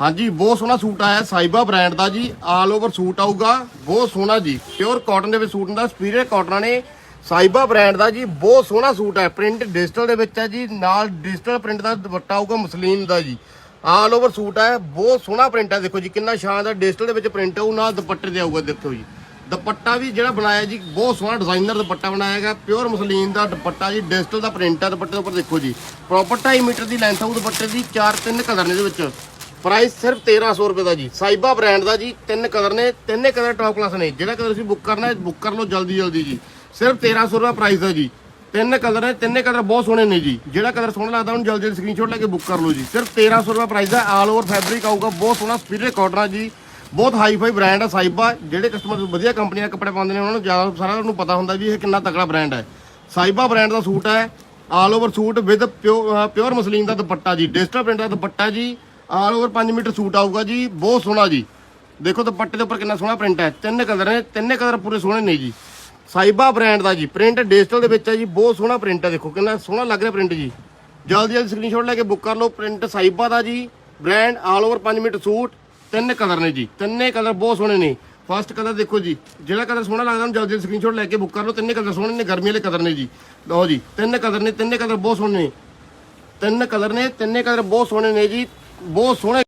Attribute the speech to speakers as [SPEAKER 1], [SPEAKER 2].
[SPEAKER 1] ਹਾਂਜੀ, ਬਹੁਤ ਸੋਹਣਾ ਸੂਟ ਆਇਆ, ਸਾਈਬਾ ਬ੍ਰਾਂਡ ਦਾ ਜੀ ਆਲ ਓਵਰ ਸੂਟ ਆਊਗਾ, ਬਹੁਤ ਸੋਹਣਾ ਜੀ ਪਿਓਰ ਕਾਟਨ ਦੇ ਵਿੱਚ ਸੂਟ ਹੁੰਦਾ ਸਪੀਰੀਅਰ ਕਾਟਨਾਂ ਨੇ ਸਾਈਬਾ ਬ੍ਰਾਂਡ ਦਾ ਜੀ, ਬਹੁਤ ਸੋਹਣਾ ਸੂਟ ਹੈ ਪ੍ਰਿੰਟ ਡਿਜੀਟਲ ਦੇ ਵਿੱਚ ਹੈ ਜੀ, ਨਾਲ ਡਿਜੀਟਲ ਪ੍ਰਿੰਟ ਦਾ ਦੁਪੱਟਾ ਆਊਗਾ ਮਸਲੀਨ ਦਾ ਜੀ ਆਲ ਓਵਰ ਸੂਟ ਹੈ, ਬਹੁਤ ਸੋਹਣਾ ਪ੍ਰਿੰਟ ਹੈ, ਦੇਖੋ ਜੀ, ਕਿੰਨਾ ਸ਼ਾਨਦਾਰ ਡਿਜੀਟਲ ਦੇ ਵਿੱਚ ਪ੍ਰਿੰਟ ਆਊ, ਨਾਲ ਦੁਪੱਟੇ ਦੇ ਆਊਗਾ, ਦੇਖੋ ਜੀ, ਦੁਪੱਟਾ ਵੀ ਜਿਹੜਾ ਬਣਾਇਆ ਜੀ, ਬਹੁਤ ਸੋਹਣਾ ਡਿਜ਼ਾਈਨਰ ਦੁਪੱਟਾ ਬਣਾਇਆ ਗਿਆ ਪਿਓਰ ਮਸਲੀਨ ਦਾ ਦੁਪੱਟਾ ਜੀ ਡਿਜੀਟਲ ਦਾ ਪ੍ਰਿੰਟ ਹੈ ਦੁਪੱਟੇ ਦੇ ਉੱਪਰ, ਦੇਖੋ ਜੀ ਪ੍ਰੋਪਰ 2.5 ਮੀਟਰ ਦੀ ਲੈਂਥ ਆਊ ਦੁਪੱਟੇ ਦੀ, ਚਾਰ ਤਿੰਨ ਕਲਰ ਨੇ ਇਹਦੇ ਵਿੱਚ ਪ੍ਰਾਈਸ ਸਿਰਫ 1300 ਰੁਪਏ ਦਾ ਜੀ। ਸਾਈਬਾ ਬ੍ਰਾਂਡ ਦਾ ਜੀ, ਤਿੰਨ ਕਲਰ ਨੇ, ਤਿੰਨੇ ਕਲਰ ਟੌਪ ਕਲਾਸ ਨੇ। ਜਿਹੜਾ ਕਲਰ ਤੁਸੀਂ ਬੁੱਕ ਕਰਨਾ ਹੈ ਬੁੱਕ ਕਰ ਲਓ ਜਲਦੀ ਜਲਦੀ ਜੀ। ਸਿਰਫ 1300 ਰੁਪਏ ਪ੍ਰਾਈਸ ਹੈ ਜੀ। ਤਿੰਨ ਕਲਰ ਨੇ, ਤਿੰਨੇ ਕਲਰ ਬਹੁਤ ਸੋਹਣੇ ਨੇ ਜੀ। ਜਿਹੜਾ ਕਲਰ ਸੋਹਣਾ ਲੱਗਦਾ, ਉਹਨੂੰ ਜਲਦੀ ਜਲਦੀ ਸਕਰੀਨਸ਼ਾਟ ਲੈ ਕੇ ਬੁੱਕ ਕਰ ਲਓ ਜੀ। ਸਿਰਫ 1300 ਰੁਪਏ ਪ੍ਰਾਈਸ ਦਾ ਆਲ ਓਵਰ ਫੈਬਰਿਕ ਆਊਗਾ, ਬਹੁਤ ਸੋਹਣਾ ਸਪੀਰੀਅਰ ਕਾਟਨ ਆ ਜੀ। ਬਹੁਤ ਹਾਈ ਫਾਈ ਬ੍ਰਾਂਡ ਹੈ ਸਾਈਬਾ ਜਿਹੜੇ ਕਸਟਮਰ ਵਧੀਆ ਕੰਪਨੀ ਦੇ ਕੱਪੜੇ ਪਾਉਂਦੇ ਨੇ, ਉਹਨਾਂ ਨੂੰ ਜ਼ਿਆਦਾ ਸਾਰਾ ਨੂੰ ਪਤਾ ਹੁੰਦਾ ਵੀ ਇਹ ਕਿੰਨਾ ਤਕੜਾ ਬ੍ਰਾਂਡ ਹੈ। ਸਾਈਬਾ ਬ੍ਰਾਂਡ ਦਾ ਸੂਟ ਹੈ। All over suit with pure muslin ਦਾ ਦੁਪੱਟਾ ਜੀ। ਡਿਜੀਟਲ ਪ੍ਰਿੰਟ ਦਾ ਦੁਪੱਟਾ ਜੀ। ਆਲ ਓਵਰ 5 ਮੀਟਰ ਸੂਟ ਆਊਗਾ ਜੀ, ਬਹੁਤ ਸੋਹਣਾ ਜੀ। ਦੇਖੋ ਦੁਪੱਟੇ ਦੇ ਉੱਪਰ ਕਿੰਨਾ ਸੋਹਣਾ ਪ੍ਰਿੰਟ ਹੈ। ਤਿੰਨ ਕਲਰ ਨੇ, ਤਿੰਨੇ ਕਲਰ ਪੂਰੇ ਸੋਹਣੇ ਨੇ ਜੀ। ਸਾਈਬਾ ਬ੍ਰਾਂਡ ਦਾ ਜੀ, ਪ੍ਰਿੰਟ ਡਿਜੀਟਲ ਦੇ ਵਿੱਚ ਹੈ ਜੀ, ਬਹੁਤ ਸੋਹਣਾ ਪ੍ਰਿੰਟ ਹੈ ਦੇਖੋ, ਕਿੰਨਾ ਸੋਹਣਾ ਲੱਗ ਰਿਹਾ ਪ੍ਰਿੰਟ ਜੀ। ਜਲਦੀ ਜਲਦੀ ਸਕਰੀਨਸ਼ਾਟ ਲੈ ਕੇ ਬੁੱਕ ਕਰ ਲਓ, ਪ੍ਰਿੰਟ ਸਾਈਬਾ ਦਾ ਜੀ, brand all over 5 metre suit, ਤਿੰਨ ਕਲਰ ਨੇ ਜੀ। ਤਿੰਨੇ ਕਲਰ ਬਹੁਤ ਸੋਹਣੇ ਨੇ। ਫਸਟ ਕਲਰ ਦੇਖੋ ਜੀ, ਜਿਹੜਾ ਕਲਰ ਸੋਹਣਾ ਲੱਗਦਾ ਉਹਨੂੰ ਜਲਦੀ ਜਲਦੀ ਸਕਰੀਨਸ਼ਾਟ ਲੈ ਕੇ ਬੁੱਕ ਕਰ ਲਓ। ਤਿੰਨੇ ਕਲਰ ਸੋਹਣੇ ਨੇ, ਗਰਮੀ ਵਾਲੇ ਕਲਰ ਨੇ ਜੀ। ਲਓ ਜੀ, ਤਿੰਨ ਕਲਰ ਨੇ, ਤਿੰਨੇ ਕਲਰ ਬਹੁਤ ਸੋਹਣੇ ਨੇ। ਤਿੰਨ ਕਲਰ ਨੇ, ਤਿੰਨੇ ਕਲਰ ਬਹੁਤ ਸੋਹਣੇ ਨੇ ਜੀ। ਬਹੁਤ ਸੋਹਣੇ